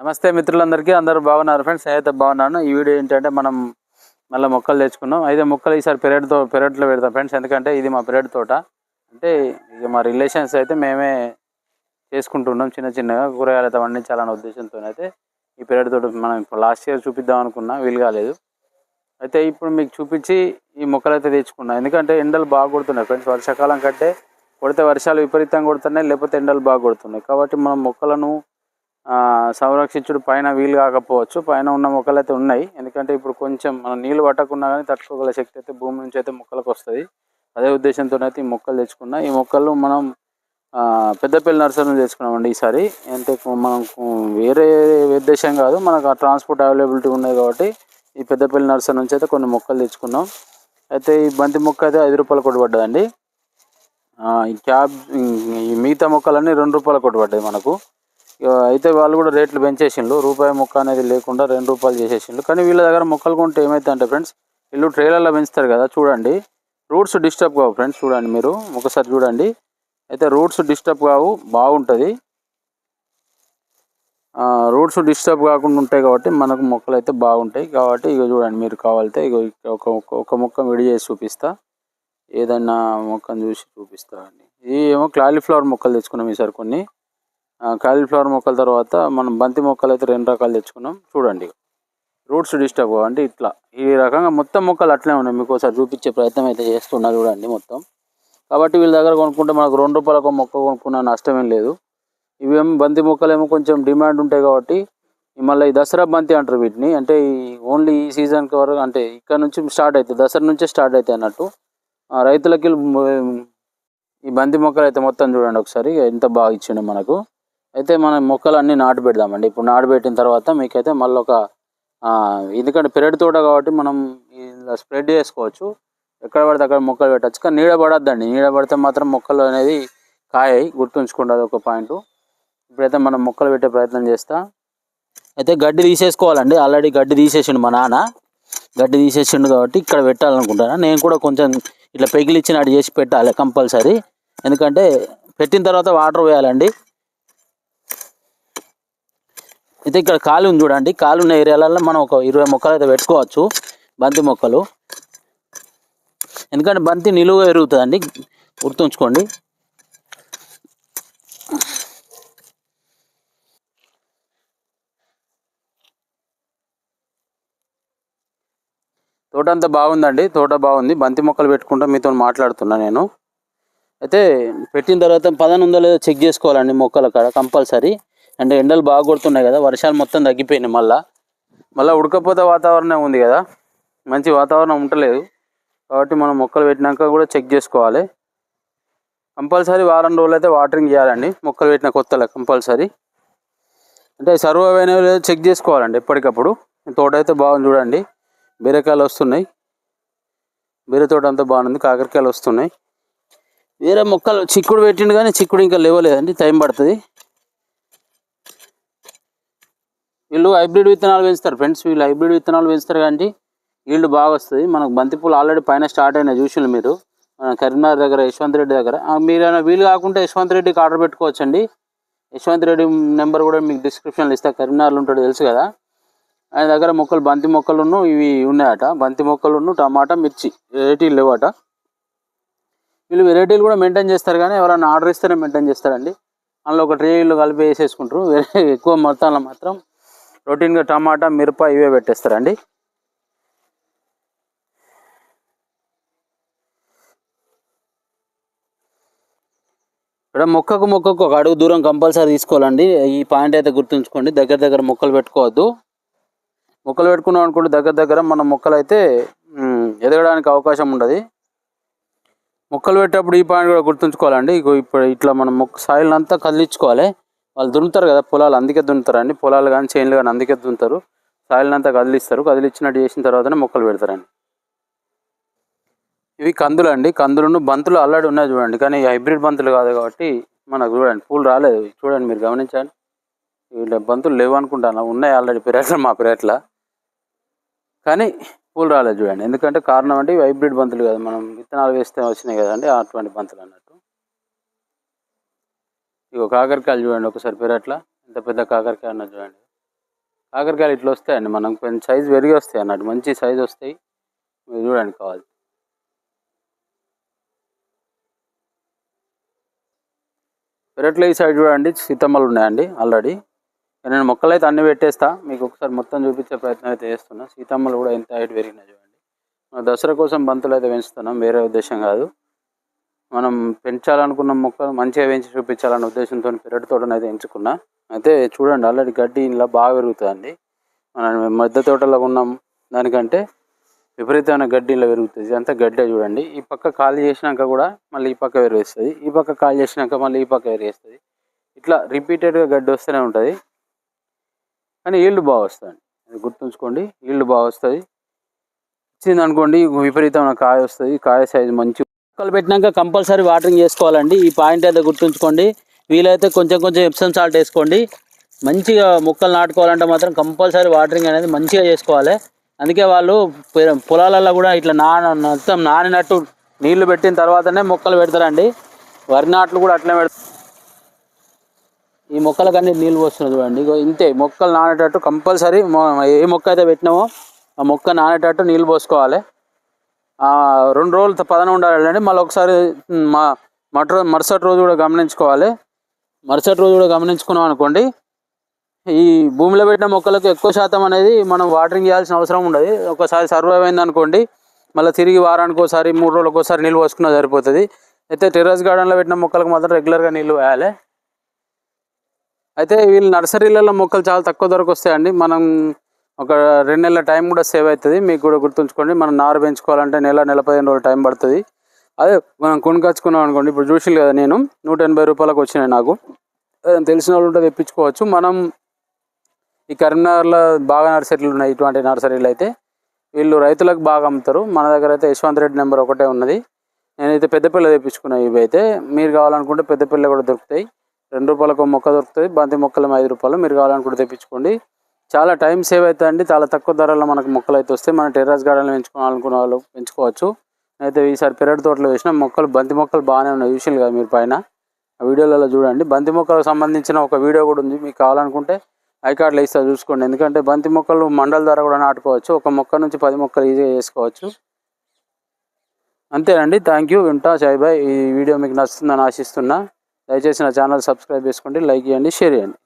నమస్తే మిత్రులందరికీ అందరూ బాగున్నారు ఫ్రెండ్స్? నేనైతే బాగున్నాను. ఈ వీడియో ఏంటంటే మనం మళ్ళీ మొక్కలు తెచ్చుకున్నాం. అయితే మొక్కలు ఈసారి పెరట్తో పెరట్లో పెడతాం ఫ్రెండ్స్. ఎందుకంటే ఇది మా పెరట్ తోట. అంటే ఇక మా రిలేషన్స్ అయితే మేమే చేసుకుంటున్నాం చిన్న చిన్నగా. కూరగాయలు అయితే పండించాలనే ఉద్దేశంతో అయితే ఈ పెరట్ తోట మనం ఇప్పుడు లాస్ట్ ఇయర్ చూపిద్దాం అనుకున్నా. వీలు కాలేదు. అయితే ఇప్పుడు మీకు చూపించి ఈ మొక్కలు అయితే తెచ్చుకున్నాం. ఎందుకంటే ఎండలు బాగా కొడుతున్నాయి ఫ్రెండ్స్. వర్షాకాలం కంటే కొడితే వర్షాలు విపరీతంగా కొడుతున్నాయి లేకపోతే ఎండలు బాగా కొడుతున్నాయి. కాబట్టి మనం మొక్కలను సంరక్షించుడు పైన వీలు కాకపోవచ్చు. పైన ఉన్న మొక్కలు అయితే ఉన్నాయి. ఎందుకంటే ఇప్పుడు కొంచెం మనం నీళ్ళు పట్టకున్నా కానీ తట్టుకోగల శక్తి అయితే భూమి నుంచి అయితే మొక్కలకు వస్తుంది. అదే ఉద్దేశంతో అయితే ఈ మొక్కలు తెచ్చుకున్నా. ఈ మొక్కలు మనం పెద్దపల్లి నర్సరీ తెచ్చుకున్నామండి ఈసారి. అంటే మనం వేరే ఉద్దేశం కాదు. మనకు ఆ ట్రాన్స్పోర్ట్ అవైలబిలిటీ ఉన్నాయి కాబట్టి ఈ పెద్దపల్లి నర్సరీ నుంచి అయితే కొన్ని మొక్కలు తెచ్చుకున్నాం. అయితే ఈ బంతి మొక్క అయితే ఐదు రూపాయలు కొట్టుబడ్డదండి ఈ క్యాబ్ ఈ మిగతా మొక్కలన్నీ రెండు రూపాయలు కొట్టుబడ్డాయి మనకు. అయితే వాళ్ళు కూడా రేట్లు పెంచేసిండ్రు. రూపాయి మొక్క అనేది లేకుండా రెండు రూపాయలు చేసేసిండ్రు. కానీ వీళ్ళ దగ్గర మొక్కలు కొంటే ఏమైతే అంటే ఫ్రెండ్స్ వీళ్ళు ట్రైలర్లో పెంచుతారు కదా చూడండి. రూట్స్ డిస్టర్బ్ కావు ఫ్రెండ్స్ చూడండి మీరు. ఒకసారి చూడండి. అయితే రూట్స్ డిస్టర్బ్ కావు బాగుంటుంది. రూట్స్ డిస్టర్బ్ కాకుండా ఉంటాయి కాబట్టి మనకు మొక్కలు అయితే బాగుంటాయి. కాబట్టి ఇక చూడండి మీరు కావాలితే ఇక ఒక ఒక- ఒక మొక్క విడి చేసి చూపిస్తా. ఏదైనా మొక్కను చూసి చూపిస్తా అండి. ఇది ఏమో క్లాలీఫ్లవర్ మొక్కలు తెచ్చుకున్నాం ఈసారి కొన్ని. కాలీఫ్లవర్ మొక్కల తర్వాత మనం బంతి మొక్కలు అయితే రెండు రకాలు తెచ్చుకున్నాం. చూడండి రూట్స్ డిస్టర్బ్ అంటే ఇట్లా. ఈ రకంగా మొత్తం మొక్కలు అట్లే ఉన్నాయి. మీకు ఒకసారి చూపించే ప్రయత్నం అయితే చేస్తున్నా చూడండి మొత్తం. కాబట్టి వీళ్ళ దగ్గర కొనుక్కుంటే మనకు రెండు రూపాయలకు ఒక మొక్క కొనుక్కున్న నష్టమేం లేదు. ఇవేమో బంతి మొక్కలేమో కొంచెం డిమాండ్ ఉంటాయి కాబట్టి మళ్ళీ ఈ దసరా బంతి అంటారు వీటిని. అంటే ఓన్లీ ఈ సీజన్కి వరకు అంటే ఇక్కడ నుంచి స్టార్ట్ అవుతుంది దసరా నుంచే స్టార్ట్ అవుతాయి అన్నట్టు. రైతులకి ఈ బంతి మొక్కలు అయితే మొత్తం చూడండి ఒకసారి. ఎంత బాగా ఇచ్చిండు మనకు. అయితే మనం మొక్కలన్నీ నాటు పెడదామండి. ఇప్పుడు నాటు పెట్టిన తర్వాత మీకైతే మళ్ళీ ఒక ఎందుకంటే పెరటి తోట కాబట్టి మనం ఇలా స్ప్రెడ్ చేసుకోవచ్చు. ఎక్కడ పడితే అక్కడ మొక్కలు పెట్టచ్చు. కానీ నీడ పడద్దండి. నీడ పడితే మాత్రం మొక్కలు అనేది కాయాయి. గుర్తుంచుకోండి అది ఒక పాయింట్. ఇప్పుడైతే మనం మొక్కలు పెట్టే ప్రయత్నం చేస్తా. అయితే గడ్డి తీసేసుకోవాలండి. ఆల్రెడీ గడ్డి తీసేసిండు మా నాన్న. గడ్డి తీసేసిండు కాబట్టి ఇక్కడ పెట్టాలనుకుంటాను నేను కూడా కొంచెం ఇట్లా పెగిలిచ్చినట్టు చేసి పెట్టాలి కంపల్సరీ. ఎందుకంటే పెట్టిన తర్వాత వాటర్ వేయాలండి అయితే ఇక్కడ ఖాళీ ఉంది చూడండి. ఖాళీ ఉన్న ఏరియాలలో మనం ఒక ఇరవై మొక్కలు అయితే పెట్టుకోవచ్చు. బంతి మొక్కలు. ఎందుకంటే బంతి నిలువ ఎరుగుతుందండి. గుర్తుంచుకోండి. తోట అంతా బాగుందండి. తోట బాగుంది. బంతి మొక్కలు పెట్టుకుంటా మీతో మాట్లాడుతున్నా నేను. అయితే పెట్టిన తర్వాత పదన ఉందో లేదో చెక్ చేసుకోవాలండి మొక్కల కాడ కంపల్సరీ. అంటే ఎండలు బాగా కొడుతున్నాయి కదా వర్షాలు మొత్తం తగ్గిపోయినాయి మళ్ళా. మళ్ళీ ఉడకపోతే వాతావరణం ఉంది కదా మంచి వాతావరణం ఉండలేదు. కాబట్టి మనం మొక్కలు పెట్టినాక కూడా చెక్ చేసుకోవాలి. కంపల్సరీ వారం రోజులు అయితే వాటరింగ్ చేయాలండి మొక్కలు పెట్టిన కొత్తలో కంపల్సరీ. అంటే సర్వ్ అయినవి లేదో చెక్ చేసుకోవాలండి ఎప్పటికప్పుడు. తోట అయితే బాగుంది చూడండి బీరకాయలు వస్తున్నాయి. బీర తోట అంతా బాగుంది కాకరకాయలు వస్తున్నాయి. వేరే మొక్కలు చిక్కుడు పెట్టిండు కానీ చిక్కుడు ఇంకా లేవలేదండి టైం పడుతుంది. వీళ్ళు హైబ్రిడ్ విత్తనాలు పెంచుతారు ఫ్రెండ్స్. వీళ్ళు హైబ్రిడ్ విత్తనాలు పెంచుతారు కానీ ఈల్డ్ బాగా వస్తుంది. మనకు బంతిపూలు ఆల్రెడీ పైన స్టార్ట్ అయిన చూసిండ్రు మీరు. కరీంనగర్ దగ్గర యశ్వంత్ రెడ్డి దగ్గర. మీరైనా వీలు కాకుంటే యశ్వంత్ రెడ్డికి ఆర్డర్ పెట్టుకోవచ్చండి. యశ్వంత్ రెడ్డి నెంబర్ కూడా మీకు డిస్క్రిప్షన్లో ఇస్తా. కరీంనగర్లో ఉంటాడు తెలుసు కదా. ఆయన దగ్గర మొక్కలు బంతి మొక్కలును ఇవి ఉన్నాయట. బంతి మొక్కలును టమాటా మిర్చి వెరైటీలు లేవట. వీళ్ళు వెరైటీలు కూడా మెయింటైన్ చేస్తారు కానీ ఎవరైనా ఆర్డర్ ఇస్తేనే మెయింటైన్ చేస్తారండి. అందులో ఒక ట్రేలు కలిపి వేసేసుకుంటారు. వేరే ఎక్కువ మొత్తంలో మాత్రం రొటీన్గా టమాటా మిరప ఇవే పెట్టేస్తారండి. ఇక్కడ మొక్కకు మొక్కకు ఒక అడుగు దూరం కంపల్సరీ తీసుకోవాలండి. ఈ పాయింట్ అయితే గుర్తుంచుకోండి. దగ్గర దగ్గర మొక్కలు పెట్టుకోవద్దు. మొక్కలు పెట్టుకున్నాం అనుకుంటే దగ్గర దగ్గర మన మొక్కలు అయితే ఎదగడానికి అవకాశం ఉండదు. మొక్కలు పెట్టేటప్పుడు ఈ పాయింట్ కూడా గుర్తుంచుకోవాలండి. ఇగో ఇప్పుడు ఇట్లా మనం మొక్క సాయిల్ అంతా కదిలించుకోవాలి. వాళ్ళు దున్నుతారు కదా పొలాలు అందుకే దున్నుతారండి పొలాలు కానీ చేనులు కానీ అందుకే దున్నుతారు. సాయిల్ అంతా కదిలిస్తారు. కదిలిచ్చినట్టు చేసిన తర్వాతనే మొక్కలు పెడతారండి. ఇవి కందులు అండి. కందులను బంతులు ఆల్రెడీ ఉన్నాయి చూడండి. కానీ హైబ్రిడ్ బంతులు కాదు కాబట్టి మనకు చూడండి పూలు రాలేదు. చూడండి మీరు గమనించండి. వీళ్ళ బంతులు లేవు అనుకుంటాను. ఉన్నాయి ఆల్రెడీ పెరట్లో మా పెరట్లో. కానీ పూలు రాలేదు చూడండి. ఎందుకంటే కారణం అంటే ఇవి హైబ్రిడ్ బంతులు కదా. మనం విత్తనాలు వేస్తే వచ్చినాయి కదండి. అటువంటి బంతులు అన్నట్టు. ఇక కాకరకాయలు చూడండి ఒకసారి పెరట్లా ఎంత పెద్ద కాకరకాయ ఉన్నది చూడండి. కాకరకాయలు ఇట్లా వస్తాయండి. మనం కొంచెం సైజు పెరిగి వస్తాయి అన్నట్టు. మంచి సైజు వస్తాయి. మీరు చూడండి కావాలి. పెరట్లో ఈ సైడ్ చూడండి. సీతమ్మలు ఉన్నాయండి ఆల్రెడీ నేను మొక్కలు అయితే అన్ని పెట్టేస్తా. మీకు ఒకసారి మొత్తం చూపించే ప్రయత్నం అయితే చేస్తున్నా. సీతమ్మలు కూడా ఎంత హైట్ పెరిగినాయి చూడండి. దసరా కోసం బంతులు అయితే పెంచుతున్నాం. వేరే ఉద్దేశం కాదు. మనం పెంచాలనుకున్న మొక్కలు మంచిగా పెంచి చూపించాలన్న ఉద్దేశంతో పెరటి తోటను అయితే ఎంచుకున్నా. అయితే చూడండి ఆల్రెడీ గడ్డి ఇలా బాగా పెరుగుతుందండి మనం మధ్య తోటలో ఉన్నాం దానికంటే విపరీతమైన గడ్డి ఇలా పెరుగుతుంది. అంత గడ్డే చూడండి. ఈ పక్క ఖాళీ చేసినాక కూడా మళ్ళీ ఈ పక్క పెరిగేస్తుంది. ఈ పక్క ఖాళీ చేసినాక మళ్ళీ ఈ పక్క పెరిగేస్తుంది. ఇట్లా రిపీటెడ్గా గడ్డి వస్తూనే ఉంటుంది. కానీ ఈల్డ్ బాగా వస్తుంది. అది గుర్తుంచుకోండి ఈల్డ్ బాగా వస్తుంది. ఇచ్చింది అనుకోండి విపరీతమైన కాయ వస్తుంది. కాయ సైజు మంచి మొక్కలు పెట్టినాక కంపల్సరీ వాటరింగ్ చేసుకోవాలండి. ఈ పాయింట్ అయితే గుర్తుంచుకోండి. వీలైతే కొంచెం కొంచెం ఎప్సమ్ సాల్ట్ వేసుకోండి. మంచిగా మొక్కలు నాటుకోవాలంటే మాత్రం కంపల్సరీ వాటరింగ్ అనేది మంచిగా చేసుకోవాలి. అందుకే వాళ్ళు పొలాలలో కూడా ఇట్లా నాన మొత్తం నానినట్టు నీళ్ళు పెట్టిన తర్వాతనే మొక్కలు పెడతారండి. వరి నాట్లు కూడా అట్లనే పెడతారు ఈ మొక్కలకన్నీ నీళ్ళు పోస్తున్నది చూడండి. ఇంతే మొక్కలు నానేటట్టు కంపల్సరీ ఏ మొక్క అయితే పెట్టినామో ఆ మొక్క నానేటట్టు నీళ్ళు పోసుకోవాలి. రెండు రోజులు పదన ఉండాలండి. మళ్ళీ ఒకసారి మా మట మరుసటి రోజు కూడా గమనించుకోవాలి. మరుసటి రోజు కూడా గమనించుకున్నాం అనుకోండి ఈ భూమిలో పెట్టిన మొక్కలకు ఎక్కువ శాతం అనేది మనం వాటరింగ్ చేయాల్సిన అవసరం ఉండదు. ఒకసారి సర్వైవ్ అయింది అనుకోండి మళ్ళీ తిరిగి వారానికి ఒకసారి మూడు రోజులకు ఒకసారి నీళ్ళు పోసుకున్నా సరిపోతుంది. అయితే టెర్రస్ గార్డెన్లో పెట్టిన మొక్కలకు మాత్రం రెగ్యులర్గా నీళ్ళు వేయాలి అయితే వీళ్ళు నర్సరీలలో మొక్కలు చాలా తక్కువ ధరకు వస్తాయండి. మనం ఒక రెండు నెలల టైం కూడా సేవ్ అవుతుంది. మీకు కూడా గుర్తుంచుకోండి మనం నారు పెంచుకోవాలంటే నెల నెల పదిహేను రోజులు టైం పడుతుంది. అదే మనం కొనుకొచ్చుకున్నాం అనుకోండి ఇప్పుడు చూసి కదా నేను నూట ఎనభై రూపాయలకు వచ్చినాయి నాకు. తెలిసిన వాళ్ళు ఉంటే తెప్పించుకోవచ్చు. మనం ఈ కరీంనగర్లో బాగా నర్సరీలు ఉన్నాయి ఇటువంటి నర్సరీలు అయితే. వీళ్ళు రైతులకు బాగా అమ్ముతారు. మన దగ్గర అయితే యశ్వంత్ రెడ్డి నెంబర్ ఒకటే ఉన్నది. నేనైతే పెద్దపిల్ల తెప్పించుకున్నా ఇవి అయితే. మీరు కావాలనుకుంటే పెద్దపిల్ల కూడా దొరుకుతాయి. రెండు రూపాయలకు మొక్క దొరుకుతుంది. బంతి మొక్కలు ఐదు రూపాయలు. మీరు కావాలనుకుంటే తెప్పించుకోండి. చాలా టైం సేవ్ అవుతుందండి చాలా తక్కువ ధరలో మనకు మొక్కలు అయితే వస్తాయి. మన టెర్రస్ గార్డెన్లో పెంచుకోవాలనుకున్న వాళ్ళు పెంచుకోవచ్చు. అయితే ఈసారి పెరటి తోటలో వేసిన మొక్కలు బంతి మొక్కలు బాగానే ఉన్నాయి. చూసారు కదా మీరు పైన? ఆ వీడియోలలో చూడండి. బంతి మొక్కలకు సంబంధించిన ఒక వీడియో కూడా ఉంది. మీకు కావాలనుకుంటే ఐకార్డ్లో ఇస్తా చూసుకోండి. ఎందుకంటే బంతి మొక్కలు మండల ద్వారా కూడా నాటుకోవచ్చు. ఒక మొక్క నుంచి పది మొక్కలు ఈజీగా చేసుకోవచ్చు. అంతేనండి. Thank you. వింటా సాయిబాయ్ ఈ వీడియో మీకు నచ్చుతుందని ఆశిస్తున్నా. దయచేసి నా ఛానల్ సబ్స్క్రైబ్ చేసుకోండి. లైక్ చేయండి. షేర్ చేయండి.